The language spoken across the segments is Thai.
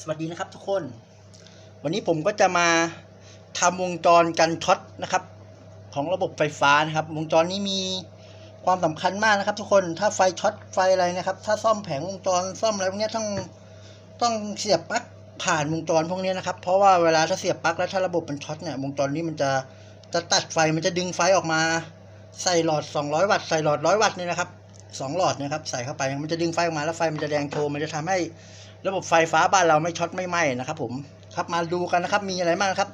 สวัสดีนะครับทุกคน วันนี้ผมก็จะมาทำวงจรกันช็อตนะครับ ของระบบไฟฟ้านะครับ วงจรนี้มีความสำคัญมากนะครับ ทุกคนถ้าไฟช็อตไฟอะไรนะครับ ถ้าซ่อมแผงวงจรซ่อมอะไรพวกนี้ต้องต้องเสียบปลั๊กผ่านวงจรพวกนี้นะครับ เพราะว่าเวลาถ้าเสียบปลั๊กแล้วถ้าระบบมันช็อตเนี่ยวงจรนี้มันจะจะตัดไฟมันจะดึงไฟออกมาใส่หลอด 200 วัตต์ใส่หลอด 100 วัตต์เนี่ยนะครับสองหลอดนะครับใส่เข้าไปมันจะดึงไฟออกมาแล้วไฟมันจะแดงโชว์มันจะทำให้ ระบบไฟฟ้าบ้านเราไม่ช็อตไม่ไหม้นะครับผมครับมาดูกันนะครับมีอะไรบ้างครับ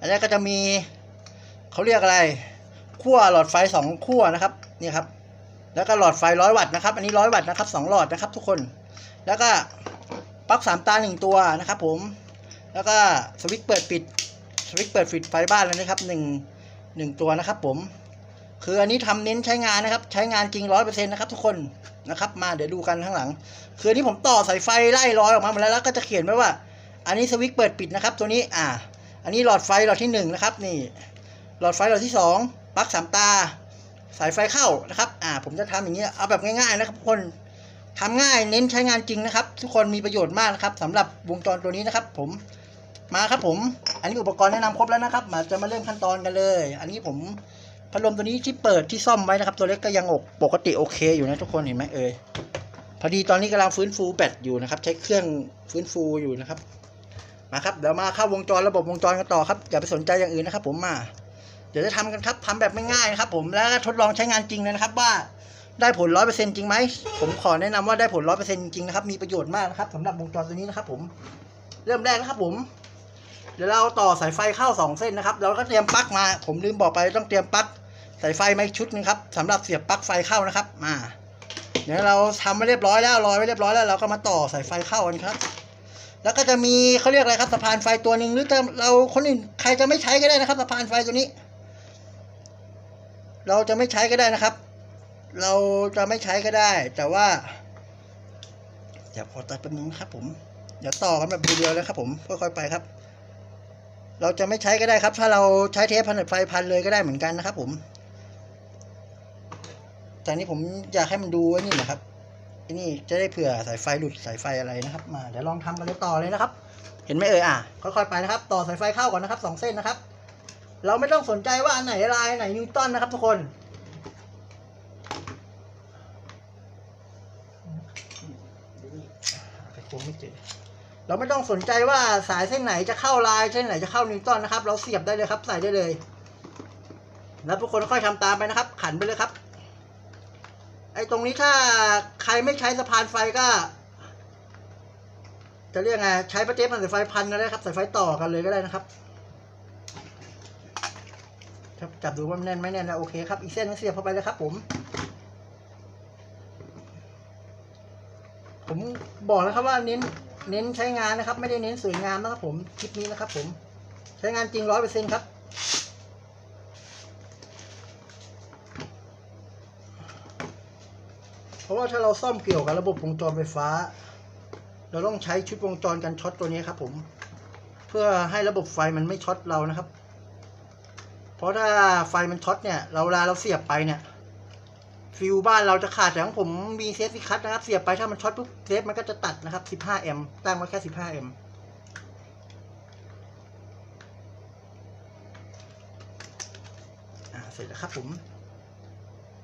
อันนี้ก็จะมีเขาเรียกอะไรขั้วหลอดไฟสองขั้วนะครับนี่ครับ แล้วก็หลอดไฟร้อยวัตต์นะครับ อันนี้ร้อยวัตต์นะครับสองหลอดนะครับ ทุกคน แล้วก็ปลั๊กสามตาหนึ่งตัวนะครับ ผม แล้วก็สวิตช์เปิดปิดสวิตช์เปิดปิดไฟบ้านเลยนะครับหนึ่งหนึ่งตัวนะครับ ผม คืออันนี้ทำเน้นใช้งานนะครับ ใช้งานจริงร้อยเปอร์เซ็นต์นะครับ ทุกคน นะครับ มาเดี๋ยวดูกันข้างหลัง คืออันนี้ผมต่อสายไฟไล่ร้อยออกมาหมดแล้วแล้วก็จะเขียนไว้ว่า อันนี้สวิตช์เปิดปิดนะครับ ตัวนี้อ่า อันนี้หลอดไฟหลอดที่หนึ่งนะครับนี่ หลอดไฟหลอดที่สองปลั๊กสามตา สายไฟเข้านะครับ อ่า ผมจะทำอย่างเงี้ยเอาแบบง่ายๆนะครับทุกคนทำง่ายเน้นใช้งานจริงนะครับ ทุกคนมีประโยชน์มากนะครับสำหรับวงจรตัวนี้นะครับ ผมมาครับผม อันนี้อุปกรณ์แนะนำครบแล้วนะครับ มาจะมาเริ่มขั้นตอนกันเลย อันนี้ผม พัดลมตัวนี้ที่เปิดที่ซ่อมไว้นะครับ ตัวเล็กก็ยังอกปกติโอเคอยู่นะทุกคนเห็นไหมเอ่ยพอดีตอนนี้กำลังฟื้นฟูแบตอยู่นะครับ ใช้เครื่องฟื้นฟูอยู่นะครับ มาครับเดี๋ยวมาเข้าวงจรระบบวงจรกันต่อครับอย่าไปสนใจอย่างอื่นนะครับผมมา เดี๋ยวจะทำกันครับทำแบบไม่ง่ายนะครับ ผมแล้วทดลองใช้งานจริงเลยนะครับ ว่าได้ผลร้อยเปอร์เซ็นจริงไหมผมขอแนะนำว่าได้ผลร้อยเปอร์เซ็นจริงนะครับมีประโยชน์มากนะครับสำหรับวงจรตัวนี้นะครับ ผม เริ่มแรกนะครับ ผมเดี๋ยวเราต่อสายไฟเข้าสองเส้นนะครับ เราก็เตรียมปลั๊กมา ผมลืมบอกไปต้องเตรียมปลั๊ก สายไฟมาอีกชุดหนึงครับสำหรับเสียบปลั๊กไฟเข้านะครับมาเดี๋ยวเราทำไว้เรียบร้อยแล้วรอยไว้เรียบร้อยแล้วเราก็มาต่อสายไฟเข้ากันครับ แล้วก็จะมีเขาเรียกอะไรครับสะพานไฟตัวหนึ่งหรือจะเราคนอื่นใครจะไม่ใช้ก็ได้นะครับสะพานไฟตัวนี้ เราจะไม่ใช้ก็ได้นะครับ เราจะไม่ใช้ก็ได้ แต่ว่าเดี๋ยวพอตัดแป๊บนึงนะครับ ผมเดี๋ยวต่อกันแบบเดียวๆนะครับ ผมค่อยๆไปครับ เราจะไม่ใช้ก็ได้ครับ ถ้าเราใช้เทปพันไฟพันเลยก็ได้เหมือนกันนะครับ ผม แต่นี่ผมอยากให้มันดูไว้นี่นะครับไอ้นี่จะได้เผื่อสายไฟหลุดสายไฟอะไรนะครับมาเดี๋ยวลองทำกันเลยต่อเลยนะครับ เห็นไหมเอ่ยอะค่อยๆไปนะครับ ต่อสายไฟเข้าก่อนนะครับสองเส้นนะครับ เราไม่ต้องสนใจว่าอันไหนลายไหนนิวตันนะครับ ทุกคนไม่เราไม่ต้องสนใจว่าสายเส้นไหนจะเข้าลายเส้นไหนจะเข้านิวตันนะครับ เราเสียบได้เลยครับ ใส่ได้เลย แล้วทุกคนค่อยทำตามไปนะครับ ขันไปเลยครับ ไอ้ตรงนี้ถ้าใครไม่ใช้สะพานไฟก็ จะเรียกไงใช้ประเจ๊พันสายไฟพันก็ได้ครับสายไฟต่อกันเลยก็ได้นะครับครับจับดูว่ามันแน่นไหมแน่นนะโอเคครับอีกเส้นนึงเสียบเข้าไปเลยครับ ผม ผมบอกแล้วครับว่าเน้นเน้นใช้งานนะครับ ไม่ได้เน้นสวยงามนะครับ ผมคลิปนี้นะครับ ผม ใช้งานจริงร้อยเปอร์เซ็นครับ เพ ราะว่าถ้าเราซ่อมเกี่ยวกับระบบวงจรไฟฟ้า เราต้องใช้ชุดวงจรกันช็อตตัวนี้ครับผม เพื่อให้ระบบไฟมันไม่ช็อตเรานะครับ เพราะถ้าไฟมันช็อตเนี่ย เราลาเราเสียบไปเนี่ย ฟิวบ้านเราจะขาดแต่ของผมมีเซฟฟิคัตนะครับ เสียบไปถ้ามันช็อตปุ๊บเซฟมันก็จะตัดนะครับ 15 แอมป์ตั้งไว้แค่ 15 แอมป์เสร็จแล้วครับผม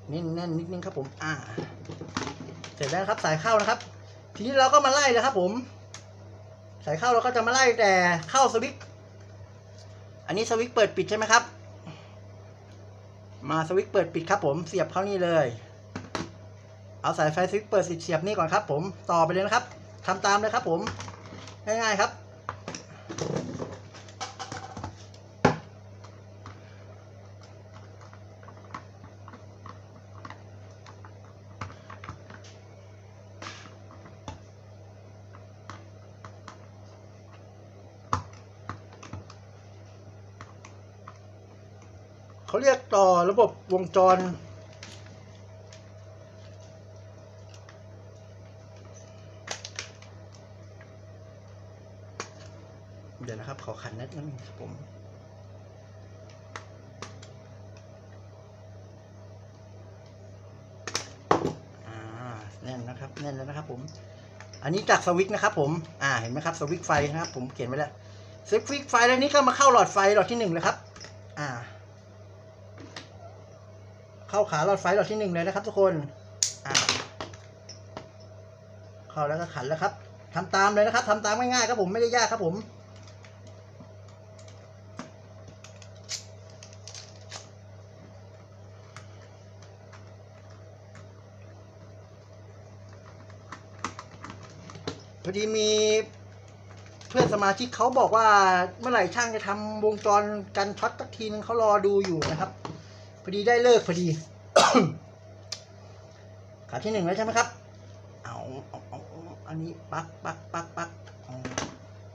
แน่นแน่นนิดนึงครับผม อ่า เสร็จแล้วครับสายเข้านะครับ ทีนี้เราก็มาไล่เลยครับ ผม สายเข้าเราก็จะมาไล่แต่เข้าสวิตช์อันนี้สวิตช์เปิดปิดใช่ไหมครับ มาสวิตช์เปิดปิดครับผม เสียบเข้านี่เลย เอาสายไฟสวิตช์เปิดสิเสียบนี่ก่อนครับ ผม ต่อไปเลยนะครับทำตามเลยครับ ผม ง่ายๆครับ เขาเรียกต่อระบบวงจร เดี๋ยวนะครับ ขอขันนิดนึงครับผมแน่นนะครับแน่นแล้วนะครับผมอันนี้จากสวิตนะครับผมอ่าเห็นไหมครับสวิตไฟนะครับผมเขียนไว้แล้วสวิตไฟแล้วนี้ก็มาเข้าหลอดไฟหลอดที่หนึ่งเลยครับ อ่า เข้าขาหลอดไฟหลอดที่หนึ่งเลยนะครับทุกคนเข้าแล้วก็ขันแล้วครับทำตามเลยนะครับทำตามง่ายๆครับผมไม่ได้ยากครับผมพอดีมีเพื่อนสมาชิกเขาบอกว่าเมื่อไหร่ช่างจะทำวงจรกันช็อตสักทีนึงเขารอดูอยู่นะครับ อดีได้เลิกพอดี ขาที่หนึ่งแล้วใช่ไหมครับ เอาเอาเอาอันนี้ปักปักปักปัก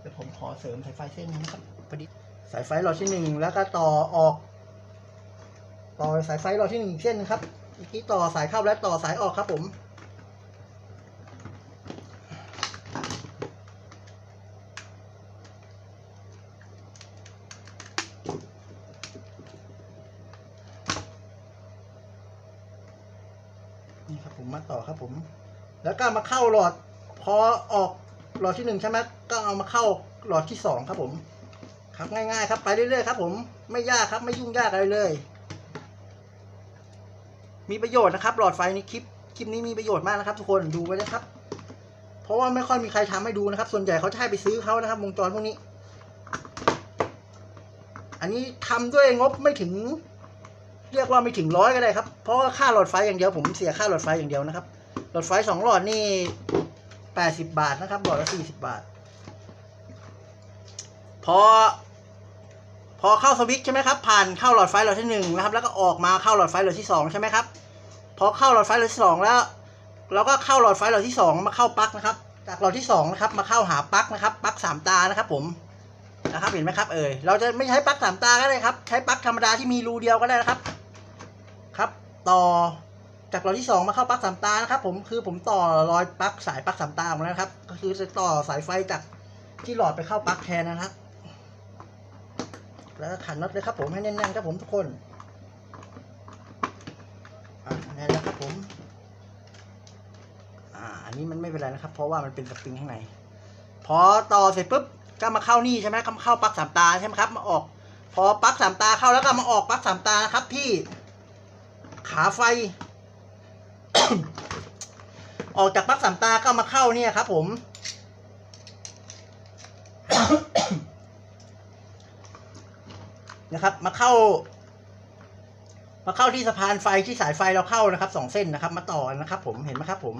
เดี๋ยวผมขอเสริมสายไฟเส้นนึงนะครับพอดีสายไฟหลอดที่หนึ่งแล้วก็ต่อออก ต่อสายไฟหลอดที่หนึ่งเส้นนะครับเมื่อกี้ต่อสายเข้าและต่อสายออกครับผม นี่ครับผมมาต่อครับผม แล้วก็ มาเข้าหลอดพอออกหลอดที่หนึ่งใช่ไหมก็เอามาเข้าหลอดที่สองครับผม ครับง่ายๆ ครับไปเรื่อยๆครับ ผมไม่ยากครับไม่ยุ่งยากอะไรเลย มีประโยชน์นะครับ หลอดไฟในคลิปคลิปนี้มีประโยชน์มากนะครับ ทุกคนดูไว้นะครับ เพราะว่าไม่ค่อยมีใครทำให้ดูนะครับ ส่วนใหญ่เขาจะให้ไปซื้อเขานะครับวงจรพวกนี้ อันนี้ทำด้วยงบไม่ถึง เรียกว่าไม่ถึงร้อยก็ได้ครับ เพราะค่าหลอดไฟอย่างเดียวผมเสียค่าหลอดไฟอย่างเดียวนะครับ หลอดไฟสองหลอดนี่แปดสิบบาทนะครับหลอดละสี่สิบบาท พอ พอเข้าสวิตช์ใช่ไหมครับ ผ่านเข้าหลอดไฟหลอดที่หนึ่งนะครับ แล้วก็ออกมาเข้าหลอดไฟหลอดที่สองใช่ไหมครับ พอเข้าหลอดไฟหลอดที่สองแล้ว เราก็เข้าหลอดไฟหลอดที่สองมาเข้าปลั๊กนะครับ จากหลอดที่สองนะครับ มาเข้าหาปลั๊กนะครับปลั๊กสามตานะครับ ผมนะครับเห็นไหมครับเอ่ยเราจะไม่ใช้ปลั๊กสามตาก็ได้ครับ ใช้ปลั๊กธรรมดาที่มีรูเดียวก็ได้นะครับ ครับ ต่อ จากหลอดที่สองมาเข้าปลั๊กสามตานะครับผมคือผมต่อรอยปลั๊กสายปลั๊กสามตาออกมาแล้วนะครับ ก็คือจะต่อสายไฟจากที่หลอดไปเข้าปลั๊กแทนนะครับ แล้วขันน็อตเลยครับผมให้แน่นๆครับผมทุกคนอ่าแน่นแล้วครับผมอ่าอันนี้มันไม่เป็นไรนะครับ เพราะว่ามันเป็นสปริงข้างในพอต่อเสร็จปุ๊บก็มาเข้านี่ใช่ไหมก็มาเข้าปลั๊กสามตาใช่ไหมครับมาออก พอปลั๊กสามตาเข้าแล้วก็มาออกปลั๊กสามตานะครับที่ขาไฟ ออกจากปั๊กสามตาก็มาเข้าเนี่ยครับ ผม นะครับ มาเข้า มาเข้าที่สะพานไฟที่สายไฟเราเข้านะครับสองเส้นนะครับ มาต่อนะครับ ผมเห็นไหมครับ ผม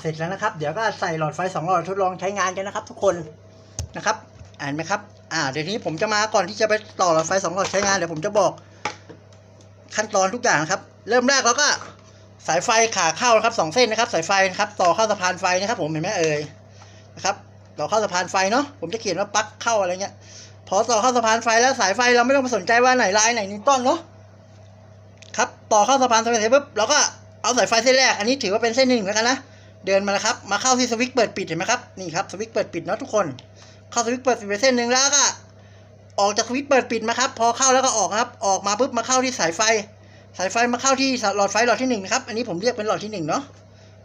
เสร็จแล้วนะครับ เดี๋ยวก็ใส่หลอดไฟสองหลอดทดลองใช้งานกันนะครับ ทุกคนนะครับ อ่านไหมครับ อ่าเดี๋ยวนี้ผมจะมาก่อนที่จะไปต่อหลอดไฟสองหลอดใช้งานเดี๋ยวผมจะบอก ขั้นตอนทุกอย่างนะครับ เริ่มแรกเราก็สายไฟขาเข้านะครับสองเส้นนะครับ สายไฟนะครับ ต่อเข้าสะพานไฟนะครับ ผมเห็นไหมเอ่ยนะครับต่อเข้าสะพานไฟเนาะผมจะเขียนว่าปลั๊กเข้าอะไรเงี้ย พอต่อเข้าสะพานไฟแล้วสายไฟเราไม่ต้องมาสนใจว่าไหนลายไหนนิวตันเนาะครับต่อเข้าสะพานไฟเสร็จปุ๊บเราก็เอาสายไฟเส้นแรกอันนี้ถือว่าเป็นเส้นหนึ่งแล้วกันนะเดินมาแล้วครับ มาเข้าที่สวิตช์เปิดปิดเห็นไหมครับนี่ครับสวิตช์เปิดปิดเนาะทุกคน เข้าสวิตช์เปิดปิดไปเส้นหนึ่งแล้วก็ออกจากสวิตช์เปิดปิดมาครับ พอเข้าแล้วก็ออกครับ ออกมาปุ๊บมาเข้าที่สายไฟ สายไฟมาเข้าที่หลอดไฟหลอดที่หนึ่งนะครับ อันนี้ผมเรียกเป็นหลอดที่หนึ่งเนาะ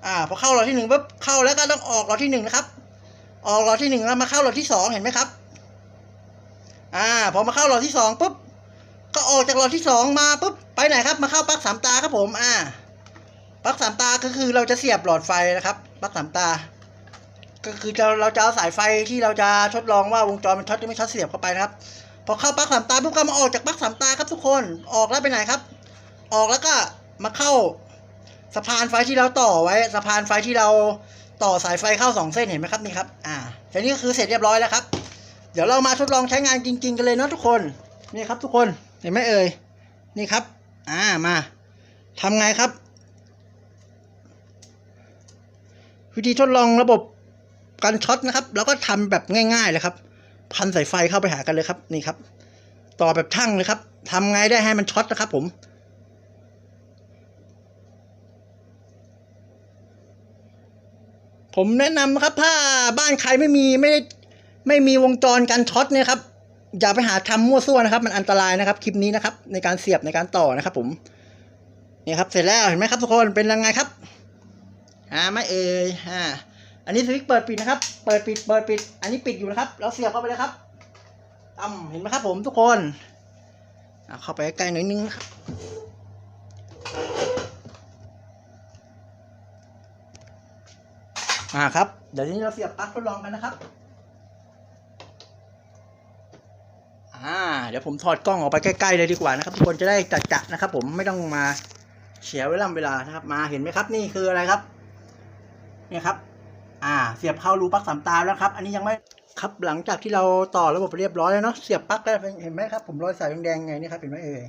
อ่า พอเข้าหลอดที่หนึ่งปุ๊บเข้าแล้วก็ต้องออกหลอดที่หนึ่งนะครับ ออกหลอดที่หนึ่งแล้วมาเข้าหลอดที่สองเห็นไหมครับ อ่า พอมาเข้าหลอดที่สองปุ๊บ ก็ออกจากหลอดที่สองมาปุ๊บไปไหนครับ มาเข้าปลั๊กสามตาครับผม อ่า ปลั๊กสามตาก็คือเราจะเสียบหลอดไฟนะครับ ปลั๊กสามตา ก็คือเราจะเอาสายไฟที่เราจะทดลองว่าวงจรมันช็อตหรือไม่ช็อตเสียบเข้าไปนะครับ พอเข้าปลั๊กสามตาปุ๊บก็มาออกจากปลั๊กสามตาครับทุกคนออกแล้วไปไหนครับ ออกแล้วก็มาเข้าสะพานไฟที่เราต่อไว้สะพานไฟที่เราต่อสายไฟเข้าสองเส้นเห็นไหมครับนี่ครับอ่าทีนี้ก็คือเสร็จเรียบร้อยแล้วครับ เดี๋ยวเรามาทดลองใช้งานจริง ๆ กันเลยเนาะทุกคนนี่ครับทุกคนเห็นไหมเอ่ยนี่ครับ อ่ามาทำไงครับ วิธีทดลองระบบ การช็อตนะครับเราก็ทำแบบง่ายๆเลยครับ พันสายไฟเข้าไปหากันเลยครับนี่ครับ ต่อแบบช่างเลยครับทำไงได้ให้มันช็อตนะครับ ผม ผมแนะนำนะครับ ถ้าบ้านใครไม่มีไม่ไม่มีวงจรการช็อตเนี่ยครับอย่าไปหาทำมั่วซั่วนะครับ มันอันตรายนะครับ คลิปนี้นะครับ ในการเสียบในการต่อนะครับ ผมเนี่ยครับ เสร็จแล้วเห็นไหมครับทุกคนเป็นยังไงครับอ่าไม่เอ่ยอ่า อันนี้สวิตช์เปิดปิดนะครับ เปิดปิด เปิดปิด อันนี้ปิดอยู่นะครับ เราเสียบเข้าไปเลยครับตั้มเห็นไหมครับผมทุกคนอ่าเข้าไปใกล้หน่อยนึงนะครับ อ่าครับ เดี๋ยวทีนี้เราเสียบปลั๊กทดลองกันนะครับ อ่า เดี๋ยวผมถอดกล้องออกไปใกล้ๆเลยดีกว่านะครับ ทุกคนจะได้จัดจะนะครับ ผมไม่ต้องมาเสียเวลาเวลานะครับ มาเห็นไหมครับ นี่คืออะไรครับ เนี่ยครับ อ่า เสียบเข้ารูปลั๊กสามตาแล้วครับ อันนี้ยังไม่ครับหลังจากที่เราต่อระบบเรียบร้อยแล้วเนาะเสียบปลั๊กแล้วเห็นไหมครับ ผมรอยสายแดงๆไงนี่ครับเห็นไหมเอ่ย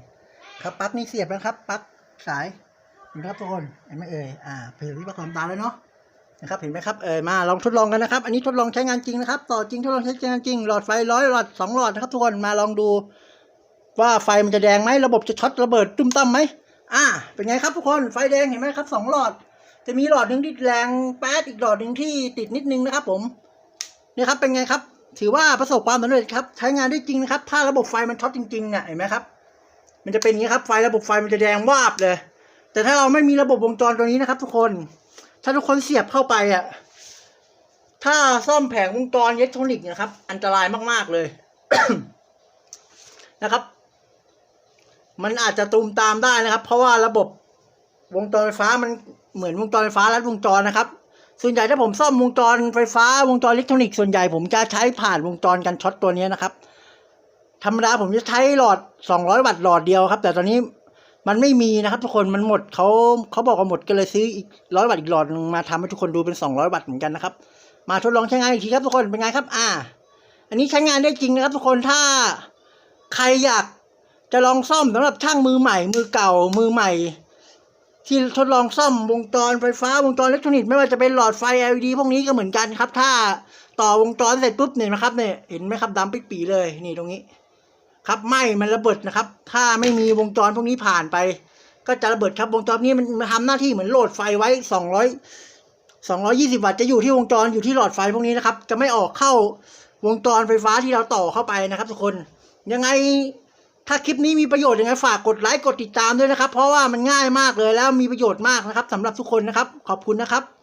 ครับปลั๊กนี่เสียบแล้วครับปลั๊กสายเห็นไหมครับทุกคนเห็นไหมเอ่ยอ่าเผื่อที่ปลั๊กสามตาแล้วเนาะนะครับเห็นไหมครับเออมาลองทดลองกันนะครับ อันนี้ทดลองใช้งานจริงนะครับ ต่อจริงทดลองใช้งานจริงหลอดไฟร้อยหลอดสองหลอดนะครับทุกคนมาลองดู ว่าไฟมันจะแดงไหมระบบจะช็อตระเบิดตุ้มตั้มไหมอ่าเป็นไงครับทุกคนไฟแดงเห็นไหมครับสองหลอด จะมีหลอดหนึ่งที่แรงแป๊ดอีกหลอดหนึ่งที่ติดนิดนึงนะครับ ผมนี่ครับเป็นไงครับ ถือว่าประสบความสำเร็จครับ ใช้งานได้จริงนะครับ ถ้าระบบไฟมันช็อตจริงๆเนี่ยเห็นไหมครับ มันจะเป็นอย่างนี้ครับไฟระบบไฟมันจะแดงวาบเลย แต่ถ้าเราไม่มีระบบวงจรตัวนี้นะครับ ทุกคน ถ้าทุกคนเสียบเข้าไปอะถ้าซ่อมแผงวงจรอิเล็กทรอนิกส์นะครับ อันตรายมากๆเลยนะครับ มันอาจจะตูมตามได้นะครับ เพราะว่าระบบวงจรไฟฟ้ามัน เหมือนวงจรไฟฟ้าลัดวงจรนะครับ ส่วนใหญ่ถ้าผมซ่อมวงจรไฟฟ้าวงจรอิเล็กทรอนิกส์ส่วนใหญ่ผมจะใช้ผ่านวงจรกันช็อตตัวนี้นะครับธรรมดาผมจะใช้หลอด 200 วัตต์หลอดเดียวครับ แต่ตอนนี้มันไม่มีนะครับ ทุกคนมันหมดเขาเขาบอกว่าหมดก็เลยซื้ออีกร้อยวัตต์อีกหลอดมาทำให้ทุกคนดูเป็น 200 วัตต์เหมือนกันนะครับ มาทดลองใช้งานอีกทีครับทุกคนเป็นไงครับ อ่า อันนี้ใช้งานได้จริงนะครับ ทุกคนถ้าใครอยากจะลองซ่อมสำหรับช่างมือใหม่ มือเก่ามือใหม่ ที่ทดลองซ่อมวงจรไฟฟ้าวงจรอิเล็กทรอนิกส์ไม่ว่าจะเป็นหลอดไฟ LED พวกนี้ก็เหมือนกันครับ ถ้าต่อวงจรเสร็จปุ๊บเนี่ยนะครับเนี่ยเห็นไหมครับดำปิดปีเลยนี่ตรงนี้ ครับไหมมันระเบิดนะครับ ถ้าไม่มีวงจรพวกนี้ผ่านไป ก็จะระเบิดครับวงจรนี้มันทำหน้าที่เหมือนโหลดไฟไว้สองร้อยสองร้อยี่สิบวัตต์จะอยู่ที่วงจรอยู่ที่หลอดไฟพวกนี้นะครับ จะไม่ออกเข้าวงจรไฟฟ้าที่เราต่อเข้าไปนะครับ ทุกคนยังไง ถ้าคลิปนี้มีประโยชน์ยังไงฝากกดไลค์กดติดตามด้วยนะครับ เพราะว่ามันง่ายมากเลยแล้วมีประโยชน์มากนะครับสำหรับทุกคนนะครับ ขอบคุณนะครับ